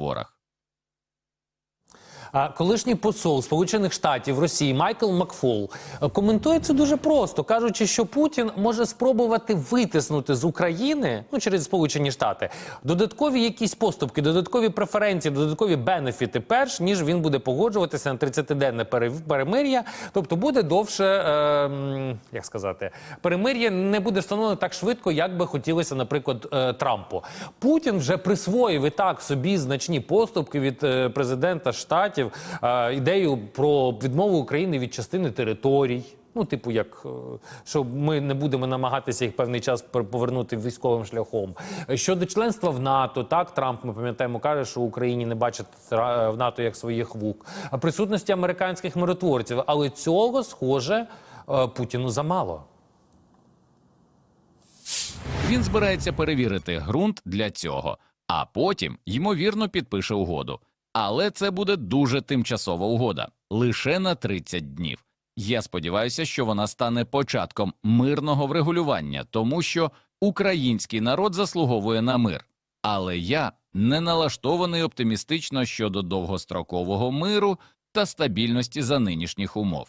переговорах. Колишній посол Сполучених Штатів Росії Майкл Макфол е, коментує це дуже просто, кажучи, що Путін може спробувати витиснути з України ну через Сполучені Штати додаткові якісь поступки, додаткові преференції, додаткові бенефіти, перш ніж він буде погоджуватися на 30-денне перемир'я. Тобто буде довше, е, як сказати, перемир'я не буде встановлено так швидко, як би хотілося, наприклад, е, Трампу. Путін вже присвоїв і так собі значні поступки від е, президента штатів, е, ідею про відмову України від частини територій. Ну, типу, як е, що ми не будемо намагатися їх певний час повернути військовим шляхом. Щодо членства в НАТО, так Трамп ми пам'ятаємо, каже, що Україні не бачить в НАТО як своїх вук, присутності американських миротворців. Але цього схоже е, Путіну замало. Він збирається перевірити ґрунт для цього, а потім, ймовірно, підпише угоду. Але це буде дуже тимчасова угода лише на 30 днів. Я сподіваюся, що вона стане початком мирного врегулювання, тому що український народ заслуговує на мир. Але я не налаштований оптимістично щодо довгострокового миру та стабільності за нинішніх умов.